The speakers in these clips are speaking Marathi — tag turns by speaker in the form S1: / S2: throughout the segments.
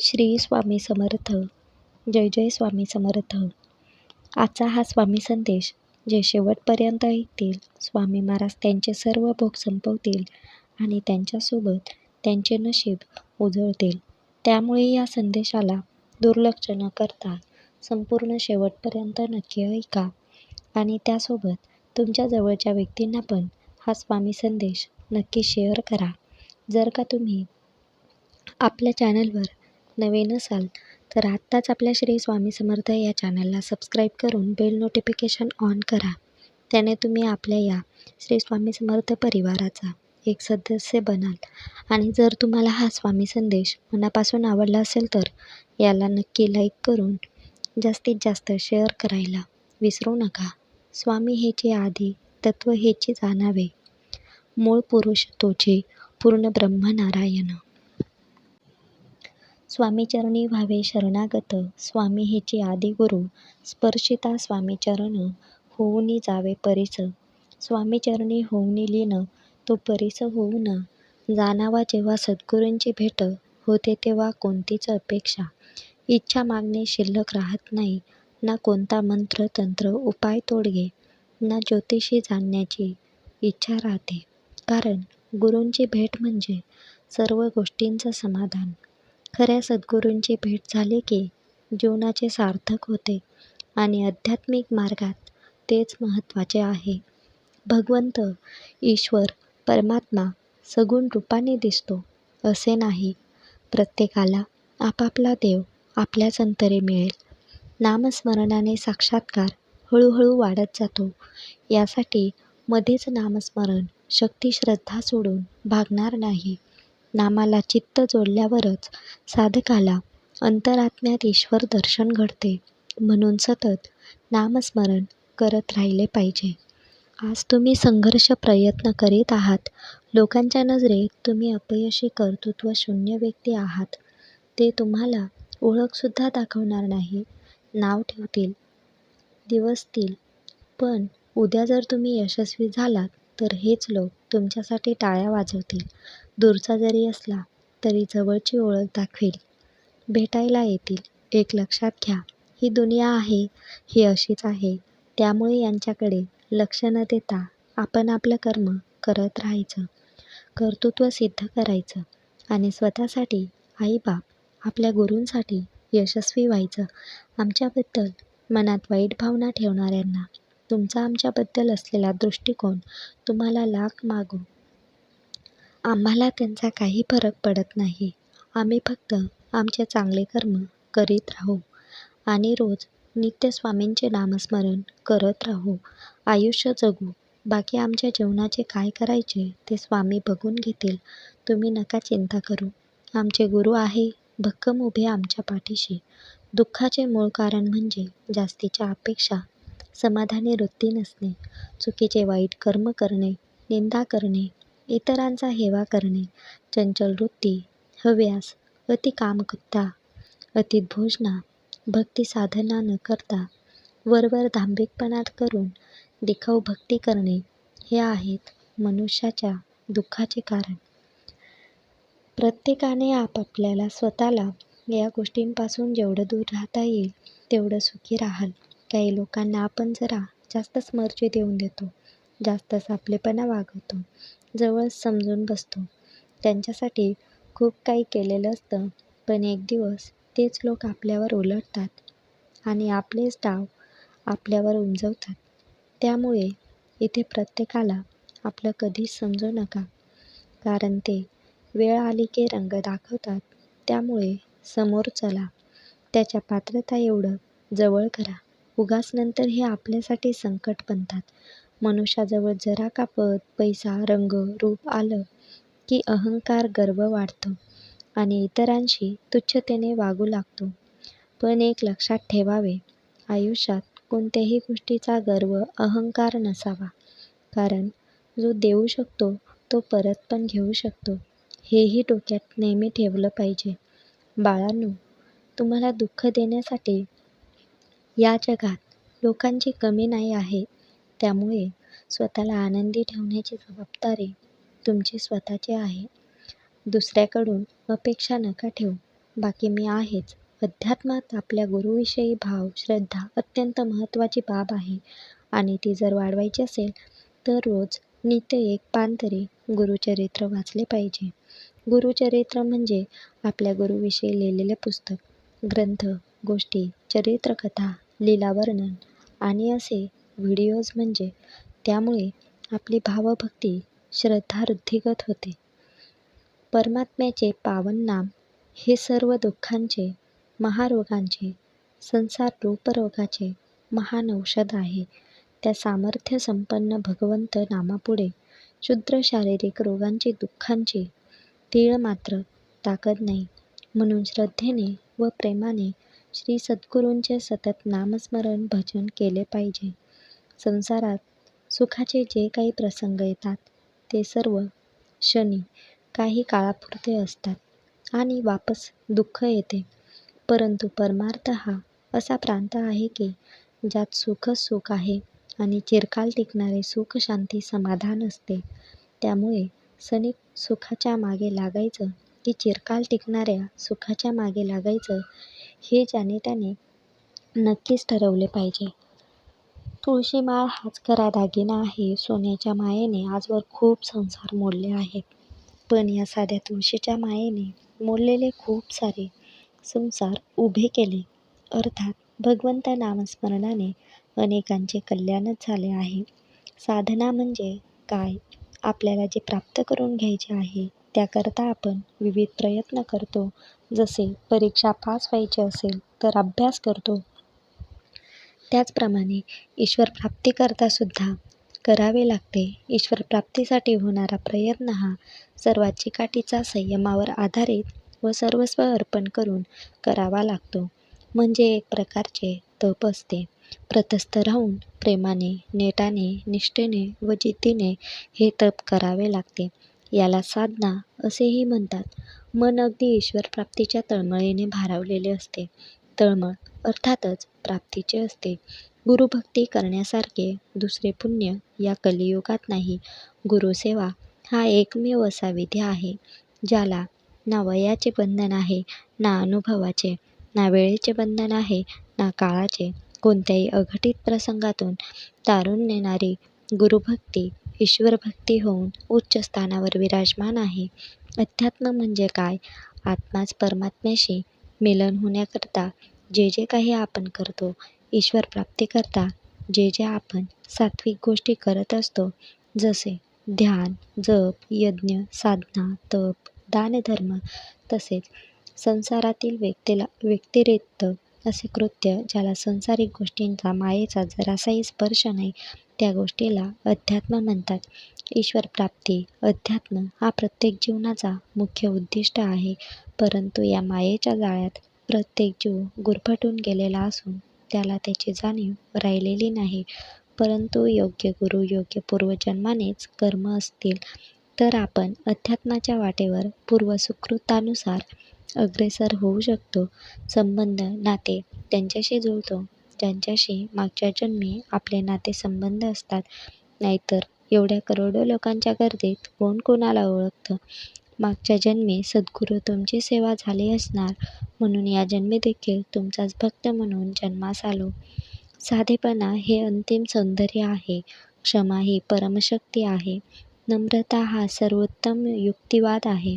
S1: श्री स्वामी समर्थ. जय जय स्वामी समर्थ. आजचा हा स्वामी संदेश जे शेवटपर्यंत ऐकतील स्वामी महाराज त्यांचे सर्व भोग संपवतील आणि त्यांच्यासोबत त्यांचे नशीब उजळतील. त्यामुळे या संदेशाला दुर्लक्ष न करता संपूर्ण शेवटपर्यंत नक्की ऐका आणि त्यासोबत तुमच्या जवळच्या व्यक्तींना पण हा स्वामी संदेश नक्की शेअर करा. जर का तुम्ही आपल्या चॅनलवर नवे नसाल तर आत्ताच आपल्या श्री स्वामी समर्थ या चॅनलला सबस्क्राईब करून बेल नोटिफिकेशन ऑन करा. त्याने तुम्ही आपल्या या श्री स्वामी समर्थ परिवाराचा एक सदस्य बनाल. आणि जर तुम्हाला हा स्वामी संदेश मनापासून आवडला असेल तर याला नक्की लाईक करून जास्तीत जास्त शेअर करायला विसरू नका. स्वामी हेचे आधी तत्व हेचे जाणावे मूळ पुरुष तोचे पूर्ण ब्रह्म नारायण स्वामीचरणी व्हावे शरणागत. स्वामी हेचे आदिगुरु स्पर्शिता स्वामीचरण होऊनी जावे परीस स्वामीचरणी होऊनी लीन तो परीस होऊन जाणावा जेव्हा सद्गुरूंची भेट होते तेव्हा कोणतीच अपेक्षा इच्छा मागणे शिल्लक राहत नाही. ना कोणता मंत्र तंत्र उपाय तोडगे ना ज्योतिषी जाणण्याची इच्छा राहते. कारण गुरूंची भेट म्हणजे सर्व गोष्टींचं समाधान. खऱ्या सद्गुरूंची भेट झाली की जीवनाचे सार्थक होते आणि आध्यात्मिक मार्गात तेच महत्त्वाचे आहे. भगवंत ईश्वर परमात्मा सगुण रूपाने दिसतो असे नाही. प्रत्येकाला आपापला देव आपल्याच अंतरे मिळेल. नामस्मरणाने साक्षात्कार हळूहळू वाढत जातो. यासाठी मध्येच नामस्मरण शक्ती श्रद्धा सोडून भागणार नाही. नामाला चित्त जोडल्यावरच साधकाला अंतरात्म्यात ईश्वर दर्शन घडते. म्हणून सतत नामस्मरण करत राहिले पाहिजे. आज तुम्ही संघर्ष प्रयत्न करीत आहात. लोकांच्या नजरेत तुम्ही अपयशी कर्तृत्व शून्य व्यक्ती आहात. ते तुम्हाला ओळखसुद्धा दाखवणार नाही. नाव ठेवतील. दिवसतील. पण उद्या जर तुम्ही यशस्वी झालात तर हेच लोक तुमच्यासाठी टाळ्या वाजवतील. दूरचा जरी असला तरी जवळची ओळख दाखवेल. भेटायला येतील. एक लक्षात घ्या ही दुनिया आहे ही अशीच आहे. त्यामुळे यांच्याकडे लक्ष न देता आपण आपलं कर्म करत राहायचं. कर्तृत्व सिद्ध करायचं आणि स्वतःसाठी आईबाप आपल्या गुरूंसाठी यशस्वी व्हायचं. आमच्याबद्दल मनात वाईट भावना ठेवणाऱ्यांना तुमचा आमच्याबद्दल असलेला दृष्टिकोन तुम्हाला लाख मागू. आम्हाला त्यांचा काही फरक पडत नाही. आम्ही फक्त आमचे चांगले कर्म करीत राहू आणि रोज नित्य स्वामींचे नामस्मरण करत राहू. आयुष्य जगू. बाकी आमच्या जीवनाचे काय करायचे ते स्वामी बघून घेतील. तुम्ही नका चिंता करू. आमचे गुरु आहे. भक्कम उभे आमच्या पाठीशी. दुःखाचे मूळ कारण म्हणजे जास्तीच्या अपेक्षा. समाधानी वृत्ती नसणे. चुकीचे वाईट कर्म करणे. निंदा करणे. इतरांचा हेवा करणे चंचल वृत्ती हव्यास अति कामकुत्ता अति भोजना भक्ती साधना न करता वरवर दांभिकपणात करून दिखाऊ भक्ती करणे हे आहेत मनुष्याच्या दुःखाचे कारण. प्रत्येकाने आपापल्याला स्वतःला या गोष्टींपासून जेवढं दूर राहता येईल तेवढं सुखी राहाल. काही लोकांना आपण जरा जास्तच मर्जी देऊन देतो जास्तच आपलेपणा वागवतो. जवळच समजून बसतो. त्यांच्यासाठी खूप काही केलेलं असतं पण एक दिवस तेच लोक आपल्यावर उलटतात आणि आपलेच डाव आपल्यावर उमजवतात त्यामुळे इथे प्रत्येकाला आपलं कधीच समजू नका. कारण ते वेळ आली की रंग दाखवतात. त्यामुळे समोर चला. त्याच्या पात्रता एवढं जवळ करा. उगाच नंतर हे आपल्यासाठी संकट बनतात. मनुष्याजवळ जरा का पद पैसा रंग रूप आलं की अहंकार गर्व वाढतो आणि इतरांशी तुच्छतेने वागू लागतो. पण एक लक्षात ठेवावे आयुष्यात कोणत्याही गोष्टीचा गर्व अहंकार नसावा. कारण जो देऊ शकतो तो परत पण घेऊ शकतो. हेही डोक्यात नेहमी ठेवलं पाहिजे. बाळांनो तुम्हाला दुःख देण्यासाठी या जगात लोकांची कमी नाही आहे त्यामुळे स्वतःला आनंदी ठेवण्याची जबाबदारी तुमची स्वतःची आहे. दुसऱ्याकडून अपेक्षा नका ठेवू. बाकी मी आहेच. अध्यात्मात आपल्या गुरुविषयी भाव श्रद्धा अत्यंत महत्त्वाची बाब आहे. आणि ती जर वाढवायची असेल तर रोज नित्य एक पान तरी गुरुचरित्र वाचले पाहिजे. गुरुचरित्र म्हणजे आपल्या गुरुविषयी लिहिलेले पुस्तक ग्रंथ गोष्टी चरित्रकथा लीलावर्णन आणि असे व्हिडिओज म्हणजे त्यामुळे आपली भावभक्ती श्रद्धा वृद्धिगत होते. परमात्म्याचे पावन नाम हे सर्व दुःखांचे महारोगांचे संसार रूपरोगाचे महान औषध आहे. त्या सामर्थ्य संपन्न भगवंत नामापुढे शुद्र शारीरिक रोगांची दुःखांची तीळ मात्र ताकद नाही. म्हणून श्रद्धेने व प्रेमाने श्री सद्गुरूंचे सतत नामस्मरण भजन केले पाहिजे. संसारात सुखाचे जे काही प्रसंग येतात ते सर्व शनी काही काळापुरते असतात आणि वापस दुःख येते. परंतु परमार्थ हा असा प्रांत आहे की ज्यात सुखच सुख आहे आणि चिरकाल टिकणारे सुख शांती समाधान असते. त्यामुळे सनी सुखाच्या मागे लागायचं की चिरकाल टिकणाऱ्या सुखाच्या मागे लागायचं हे ज्याने त्याने नक्कीच ठरवले पाहिजे. तुळशीमाळ हाच खरा दागिना आहे. सोन्याच्या मायेने आजवर खूप संसार मोडले आहेत. पण या साध्या तुळशीच्या मायेने मोडलेले खूप सारे संसार उभे केले. अर्थात भगवंत नामस्मरणाने अनेकांचे कल्याणच झाले आहे. साधना म्हणजे काय? आपल्याला जे प्राप्त करून घ्यायचे आहे त्याकरता आपण विविध प्रयत्न करतो. जसे परीक्षा पास व्हायची असेल तर अभ्यास करतो. त्याचप्रमाणे ईश्वर प्राप्तीकरता सुद्धा करावे लागते. ईश्वर प्राप्तीसाठी होणारा प्रयत्न हा सर्वात चिकाटीचा संयमावर आधारित व सर्वस्व अर्पण करून करावा लागतो. म्हणजे एक प्रकारचे तप असते. प्रतस्थ राहून प्रेमाने नेटाने निष्ठेने व जिद्दीने हे तप करावे लागते. याला साधना असेही म्हणतात. मन अगदी ईश्वर प्राप्तीच्या तळमळीने भारावलेले असते. तळमळ अर्थातच प्राप्तीचे असते. गुरुभक्ती करण्यासारखे दुसरे पुण्य या कलियुगात नाही. गुरुसेवा हा एकमेव असा विधी आहे ज्याला ना वयाचे बंधन आहे ना अनुभवाचे ना वेळेचे बंधन आहे ना काळाचे. कोणत्याही अघटित प्रसंगातून तारून नेणारी गुरुभक्ती ईश्वरभक्ती होऊन उच्च स्थानावर विराजमान आहे. अध्यात्म म्हणजे काय? आत्माच परमात्म्याशी मिलन होण्याकरता जे जे काही आपण करतो ईश्वर प्राप्तीकरता जे जे आपण सात्विक गोष्टी करत असतो जसे ध्यान जप यज्ञ साधना तप दानधर्म तसेच संसारातील व्यक्तीला व्यक्तिरिक्त असे कृत्य ज्याला संसारिक गोष्टींचा मायेचा जरासाही स्पर्श नाही त्या गोष्टीला अध्यात्म म्हणतात. ईश्वर प्राप्ती अध्यात्म हा प्रत्येक जीवनाचा मुख्य उद्दिष्ट आहे परंतु या मायेच्या जाळ्यात प्रत्येक जीव गुरफटून गेलेला असून त्याला त्याची जाणीव राहिलेली नाही. परंतु योग्य गुरु योग्य पूर्वजन्मानेच कर्म असतील तर आपण अध्यात्माच्या वाटेवर पूर्वसुकृतानुसार अग्रेसर होऊ शकतो. संबंध नाते त्यांच्याशी जुळतो. ज्यांच्याशी मागच्या जन्मी आपले नाते संबंध असतात नाहीतर एवढ्या करोडो लोकांच्या गर्दीत कोण कोणाला ओळखतं? मागच्या जन्मी सद्गुरू तुमची सेवा झाली असणार म्हणून या जन्मी देखील तुमचाच भक्त म्हणून जन्मास आलो. साधेपणा हे अंतिम सौंदर्य आहे क्षमा ही परमशक्ती आहे नम्रता हा सर्वोत्तम युक्तिवाद आहे.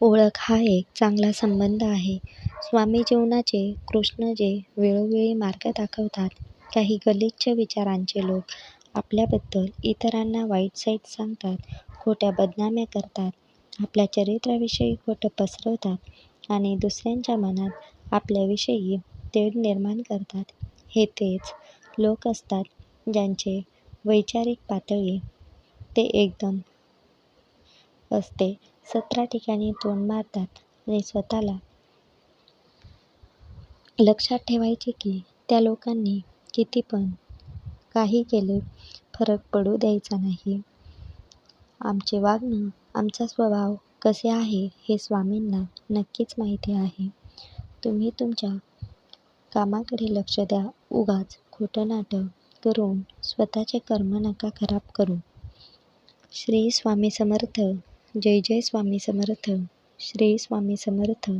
S1: ओळख हा एक चांगला संबंध आहे. स्वामी जीवनाचे कृष्ण जे वेळोवेळी मार्ग दाखवतात काही गलिच्छ विचारांचे लोक आपल्याबद्दल इतरांना वाईट साईट सांगतात खोट्या बदनाम्या करतात आपल्या चरित्राविषयी खोटं पसरवतात आणि दुसऱ्यांच्या मनात आपल्याविषयी तेढ निर्माण करतात. हे तेच लोक असतात ज्यांचे वैचारिक पातळी ते एकदम असते. सतरा ठिकाणी तोंड मारतात आणि स्वतःला लक्षात ठेवायचे की त्या लोकांनी किती पण काही केले फरक पडू द्यायचा नाही. आमचे वागणं आमचा स्वभाव कसे आहे हे स्वामींना नक्कीच माहिती आहे. तुम्ही तुमच्या कामाकडे लक्ष द्या. उगाच खोटं नाटक करून स्वतःचे कर्म नका खराब करू. श्री स्वामी समर्थ जय जय स्वामी समर्थ श्री स्वामी समर्थ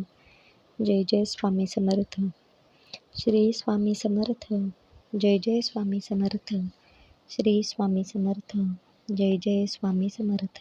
S1: जय जय स्वामी समर्थ श्री स्वामी समर्थ जय जय स्वामी समर्थ श्री स्वामी समर्थ. जय जय स्वामी समर्थ.